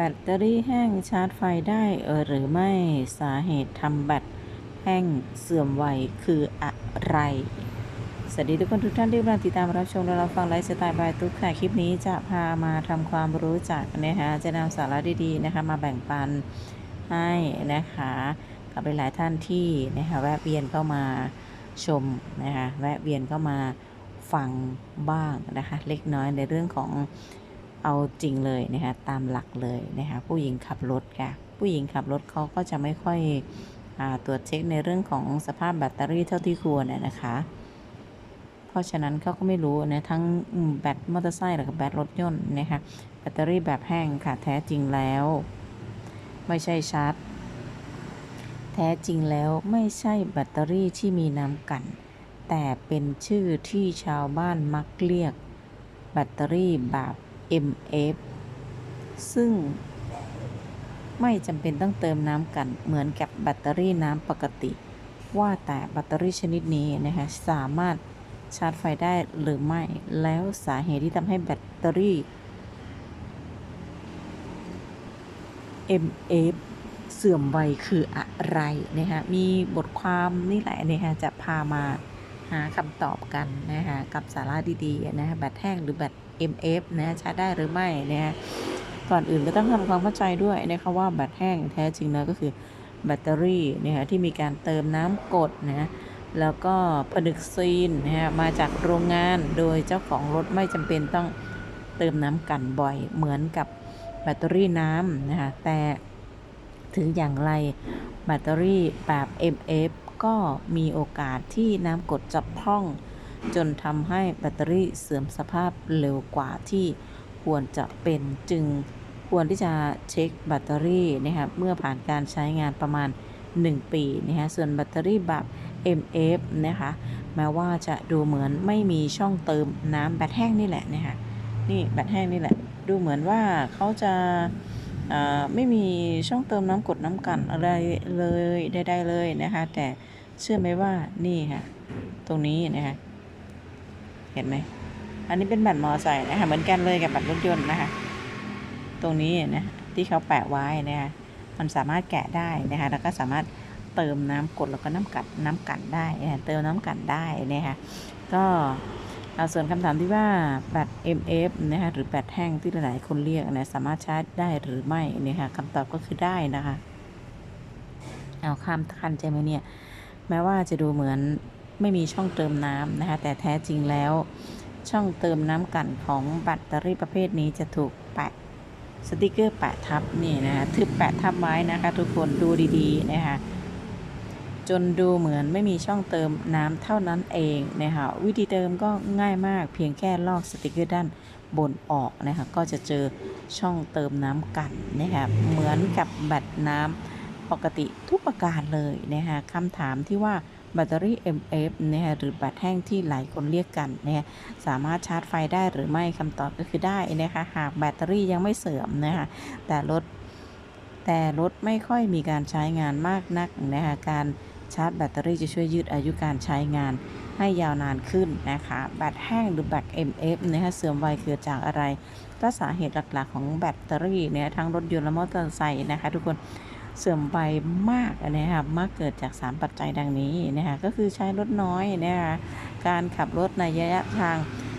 แบตเตอรี่แห้งชาร์จไฟได้เออหรือไม่สาเหตุทำแบตแห้งเสื่อมไวคืออะไร สวัสดีทุกคนทุกท่านที่กำลังติดตามรับชมและรับฟังไลฟ์สไตล์บายตุ๊กค่ะคลิปนี้จะพามาทำความรู้จักนะคะจะนำสาระดีๆนะคะมาแบ่งปันให้นะคะกับหลายๆท่านที่นะคะแวะเวียนเข้ามาชมนะคะแวะเวียนเข้ามาฟังบ้างนะคะเล็กน้อยในเรื่องของ เอาจริงเลยนะคะตามหลักเลยนะคะผู้หญิงขับรถค่ะ ผู้หญิงขับรถเขาก็จะไม่ค่อยอตรวจเช็คในเรื่องของสภาพแบตเตอรี่เท่าที่ควรนะนะคะ เพราะฉะนั้นเขาก็ไม่รู้นะทั้งแบตมอเตอร์ไซค์หรือแบตรถยนต์นะคะแบตเตอรี่แบบแห้งค่ะแท้จริงแล้ว ไม่ใช่ชาร์จแท้จริงแล้วไม่ใช่แบตเตอรี่ที่มีน้ำกัน แต่เป็นชื่อที่ชาวบ้านมักเรียกแบตเตอรี่แบบ MF ซึ่งไม่จำเป็นต้องเติมน้ำกันเหมือนกับแบตเตอรี่น้ำปกติ ว่าแต่แบตเตอรี่ชนิดนี้นะคะสามารถชาร์จไฟได้หรือไม่ แล้วสาเหตุที่ทำให้แบตเตอรี่ MF เสื่อมไวคืออะไรนะคะมีบทความนี่แหละนะคะจะพามา หาคำตอบกันนะคะกับสาระดีๆนะคะแบตแห้งหรือแบต MF นะใช้ได้หรือไม่นะฮะก่อนอื่นก็ต้องทำความเข้าใจด้วยนะคะว่าแบตแห้งแท้จริงแล้วก็คือแบตเตอรี่นะคะที่มีการเติมน้ำกรดนะแล้วก็ผนึกซีนนะฮะมาจากโรงงานโดยเจ้าของรถไม่จำเป็นต้องเติมน้ำกันบ่อยเหมือนกับแบตเตอรี่น้ำนะคะแต่ถึงอย่างไรแบตเตอรี่แบบ MF ก็มีโอกาสที่น้ำกรดจะพร่อง จนทำให้แบตเตอรี่เสื่อมสภาพเร็วกว่าที่ควรจะเป็นจึงควรที่จะเช็คแบตเตอรี่นะครับเมื่อผ่านการใช้งานประมาณ 1 ปีนะฮะส่วนแบตเตอรี่แบบ MF นะคะแม้ว่าจะดูเหมือนไม่มีช่องเติมน้ำแบตแห้งนี่แหละนะคะนี่แบตแห้งนี่แหละ ดูเหมือนว่าเขาจะ ไม่มีช่องเติมน้ำกดน้ำกันอะไรเลยใดๆเลยนะคะ แต่เชื่อไหมว่านี่ค่ะ ตรงนี้นะคะ เห็นไหม อันนี้เป็นแบตมอไซค์นะคะเหมือนกันเลยกับแบตรถยนต์นะคะ ตรงนี้นะที่เขาแปะไว้นะคะมันสามารถแกะได้นะคะ แล้วก็สามารถเติมน้ำกดแล้วก็น้ำกัดน้ำกันได้เติมน้ำกันได้นะคะก็ ส่วนคำถามที่ว่าแบต MF นะคะหรือแบตแห้งที่หลายๆคนเรียกนะสามารถชาร์จได้หรือไม่เนี่ยค่ะคำตอบก็คือได้นะคะ เอาข้ามคันใจไหมเนี่ย แม้ว่าจะดูเหมือนไม่มีช่องเติมน้ำนะคะ แต่แท้จริงแล้ว ช่องเติมน้ำกันของแบตเตอรี่ประเภทนี้จะถูกแปะสติกเกอร์แปะทับนี่นะคะทึบแปะทับไว้นะคะ ทุกคนดูดีๆนะคะ จนดูเหมือนไม่มีช่องเติมน้ำเท่านั้นเองนะคะวิธีเติมก็ง่ายมากเพียงแค่ลอกสติกเกอร์ด้านบนออกนะคะก็จะเจอช่องเติมน้ำกันนะคะเหมือนกับแบตน้ำปกติทุกประการเลยนะคะคำถามที่ว่าแบตเตอรี่ MF นะคะหรือแบตแห้งที่หลายคนเรียกกันนะคะสามารถชาร์จไฟได้หรือไม่คำตอบก็คือได้นะคะหากแบตเตอรี่ยังไม่เสื่อมนะคะแต่รถแต่รถไม่ค่อยมีการใช้งานมากนักนะคะการ ชาร์จแบตเตอรี่จะช่วยยืดอายุการใช้งานให้ยาวนานขึ้นนะคะ แบตแห้งหรือแบต MF นะคะเสื่อมไวเกิดจากอะไรก็สาเหตุหลักๆ ของแบตเตอรี่เนี่ยทั้งรถยนต์และมอเตอร์ไซค์นะคะ ทุกคนเสื่อมไปมากนะครับมากเกิดจาก 3 ปัจจัยดังนี้นะคะก็คือใช้รถน้อยนะคะการขับรถในระยะทาง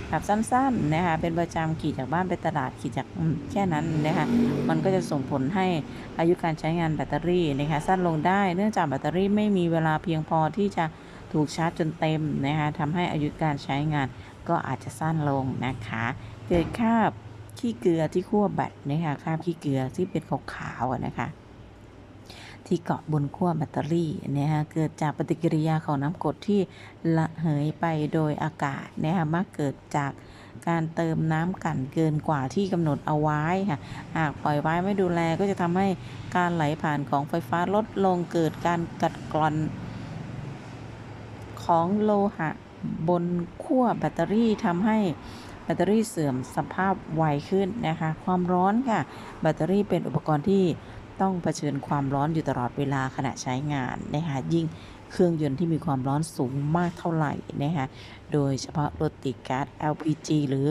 ขับสั้นๆนะคะเป็นประจำขี่จากบ้านไปตลาดขี่จากแค่นั้นนะคะมันก็จะส่งผลให้อายุการใช้งานแบตเตอรี่นะคะสั้นลงได้ เนื่องจากแบตเตอรี่ไม่มีเวลาเพียงพอที่จะถูกชาร์จจนเต็มนะคะทำให้อายุการใช้งานก็อาจจะสั้นลงนะคะเกิดคราบขี้เกลือที่ขั้วแบตนะคะคราบขี้เกลือที่เป็นขาวๆนะคะ ที่เกาะบนขั้วแบตเตอรี่นะฮะเกิดจากปฏิกิริยาของน้ำกรดที่ระเหยไปโดยอากาศนะฮะมักเกิดจากการเติมน้ำกันเกินกว่าที่กำหนดเอาไว้ค่ะหากปล่อยไว้ไม่ดูแลก็จะทำให้การไหลผ่านของไฟฟ้าลดลงเกิดการกัดกร่อน ของโลหะบนขั้วแบตเตอรี่ทำให้แบตเตอรี่เสื่อมสภาพไวขึ้นนะคะ ความร้อนค่ะ แบตเตอรี่เป็นอุปกรณ์ที่ ต้องเผชิญความร้อนอยู่ตลอดเวลาขณะใช้งานนะคะยิ่งเครื่องยนต์ที่มีความร้อนสูงมากเท่าไหร่นะคะโดยเฉพาะรถติดก๊าซ LPG หรือ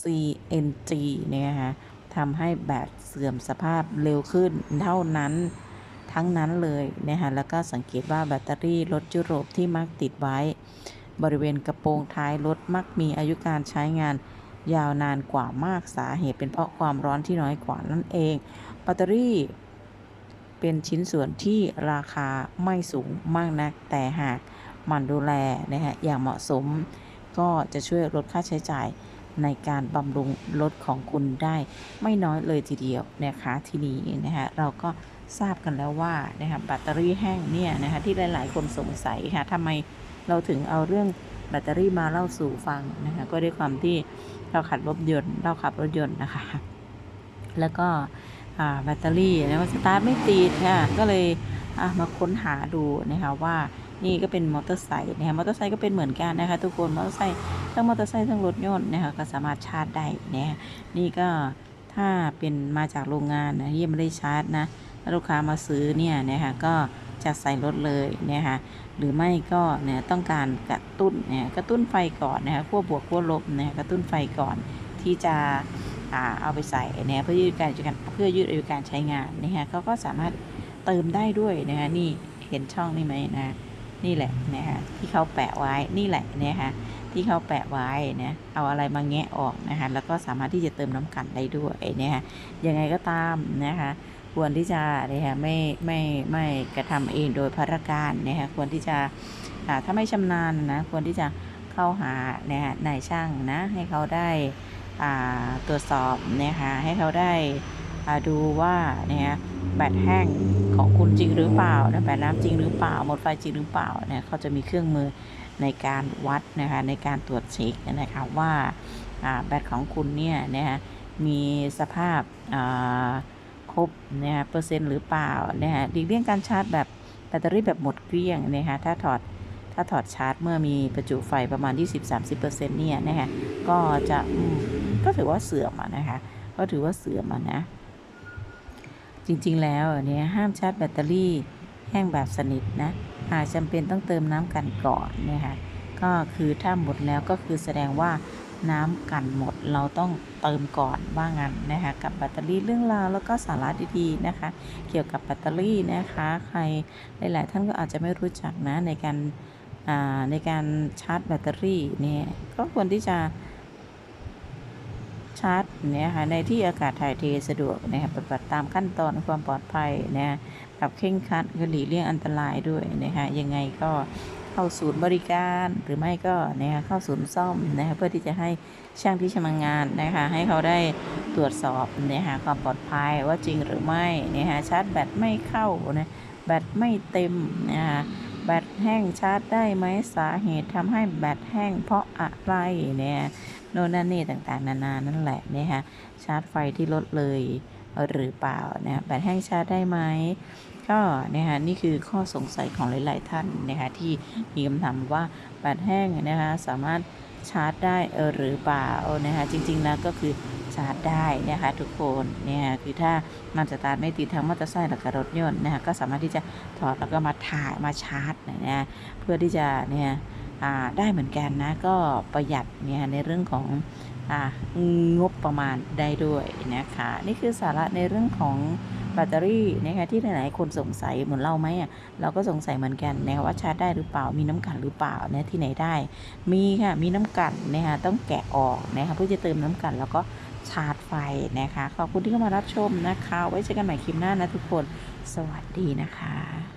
CNG นะคะททำให้แบตเสื่อมสภาพเร็วขึ้นเท่านั้นทั้งนั้นเลยนะคะแล้วก็สังเกตว่าแบตเตอรี่รถยุโรปที่มักติดไว้ บริเวณกระโปรงท้ายรถมักมีอายุการใช้งานยาวนานกว่ามากสาเหตุเป็นเพราะความร้อนที่น้อยกว่านั่นเอง แบตเตอรี่ เป็นชิ้นส่วนที่ราคาไม่สูงมากนัก แต่หากมันดูแลนะฮะอย่างเหมาะสม ก็จะช่วยลดค่าใช้จ่ายในการบำรุงรถของคุณได้ไม่น้อยเลยทีเดียวนะคะทีนี้นะคะเราก็ทราบกันแล้วว่านะคะแบตเตอรี่แห้งเนี่ยนะคะที่หลาย ๆ คนสงสัยค่ะทำไมเราถึงเอาเรื่องแบตเตอรี่มาเล่าสู่ฟังนะคะก็ด้วยความที่เราขับรถยนต์เราขับรถยนต์นะคะ แล้วก็ แบตเตอรี่นะมันสตาร์ทไม่ติดค่ะก็เลยมาค้นหาดูนะคะว่านี่ก็เป็นมอเตอร์ไซค์นะคะมอเตอร์ไซค์ก็เป็นเหมือนกันนะคะทุกคนมอเตอร์ไซค์ทั้งมอเตอร์ไซค์ทั้งรถยนต์นะคะก็สามารถชาร์จได้นะ,ะนี่ก็ถ้าเป็นมาจากโรงงานนะยังไม่ได้ชาร์จนะถ้าลูกค้ามาซื้อเนี่ยนะคะก็จะใส่รถเลยนะคะหรือไม่ก็เนี่ยต้องการกระตุ้นเนี่ยกระตุ้นไฟก่อนนะคะขั้วบวกขั้วลบเนี่ยกระตุ้นไฟก่อนที่จะ เอาไปใส่เนี่ยเพื่อยืดการเพื่อยืดอายุการใช้งานนะคะเขาก็สามารถเติมได้ด้วยนะคะนี่เห็นช่องนี่ไหมนะนี่แหละนะคะที่เขาแปะไว้นี่แหละนะคะที่เขาแปะไว้นะเอาอะไรมาแงะออกนะคะแล้วก็สามารถที่จะเติมน้ำกันได้ด้วยนะคะยังไงก็ตามนะคะควรที่จะนะคะไม่ไม่ไม่กระทำเองโดยพารการนะคะควรที่จะถ้าไม่ชำนาญนะควรที่จะเข้าหานะคะนายช่างนะให้เขาได้ ตรวจสอบนะคะให้เขาได้ดูว่านี่ยแบตแห้งของคุณจริงหรือเปล่านะแบตน้ำจริงหรือเปล่าหมดไฟจริงหรือเปล่าเนี่ยเขาจะมีเครื่องมือในการวัดนะคะในการตรวจเช็คนะคะว่าแบตของคุณเนี่ยนะคะมีสภาพครบนะคะเปอร์เซ็นต์หรือเปล่านะคะหลีกเลี่ยงการชาร์จแบบแบตเตอรี่แบบหมดเกลี้ยงนะคะถ้าถอดถ้าถอดชาร์จเมื่อมีประจุไฟประมาณ 20-30%เนี่ยนะคะก็จะ ก็ถือว่าเสื่อมอะนะคะ ก็ถือว่าเสื่อมอะนะ จริงๆแล้วเนี่ยห้ามชาร์จแบตเตอรี่แห้งแบบสนิทนะหากจำเป็นต้องเติมน้ำกันก่อนนะคะก็คือถ้าหมดแล้วก็คือแสดงว่าน้ำกันหมดเราต้องเติมก่อนว่างั้นนะคะกับแบตเตอรี่เรื่องราวแล้วก็สาระดีๆนะคะ เกี่ยวกับแบตเตอรี่นะคะใครหลาย ๆ ท่านก็อาจจะไม่รู้จักนะในการในการชาร์จแบตเตอรี่เนี่ยก็ควรที่จะ ชาร์จเนี่ยค่ะในที่อากาศถ่ายเทสะดวกนะครับปฏิบัติตามขั้นตอนความปลอดภัยนะกับเข่งคัดก็หลีกเลี่ยงอันตรายด้วยนะคะยังไงก็เข้าศูนย์บริการหรือไม่ก็นะคะเข้าศูนย์ซ่อมนะคะเพื่อที่จะให้ช่างที่ชำนาญงานนะคะให้เขาได้ตรวจสอบนะคะความปลอดภัยว่าจริงหรือไม่นะคะชาร์จแบตไม่เข้านะแบตไม่เต็มนะคะแบตแห้งชาร์จได้ไหมสาเหตุทำให้แบตแห้งเพราะอะไรเนี่ย โน่นนั่นนี่ต่างๆ นานานั่นแหละนะคะชาร์จไฟที่ลดเลยหรือเปล่านะแบตแห้งชาร์จได้ไหมก็นะคะนี่คือข้อสงสัยของหลาย ๆ ท่านนะคะที่มีคำถามว่าแบตแห้งนะคะสามารถชาร์จได้เออหรือเปล่านะคะจริงๆแล้วก็คือชาร์จได้นะคะทุกคนเนี่ยคือถ้ามันสตาร์ทไม่ติดทั้งมอเตอร์ไซค์และก็รถยนต์นะคะก็สามารถที่จะถอดแล้วก็มาถ่ายมาชาร์จนะเพื่อที่จะเนี่ย ได้เหมือนกันนะ ก็ประหยัดเนี่ยในเรื่องของอางบประมาณได้ด้วยนะคะ นี่คือสาระในเรื่องของแบตเตอรี่นะคะที่หลายๆคนสงสัยเหมือนเราไหมอะเราก็สงสัยเหมือนกันนะคะว่าชาร์จได้หรือเปล่ามีน้ำกันหรือเปล่านี่ยที่ไหนได้ มีค่ะมีน้ำกันนะคะต้องแกะออกนะคะเพื่อจะเติมน้ำกันแล้วก็ชาร์จไฟนะคะขอบคุณที่เข้ามารับชมนะคะ ไว้เจอกันใหม่คลิปหน้านะทุกคนสวัสดีนะคะ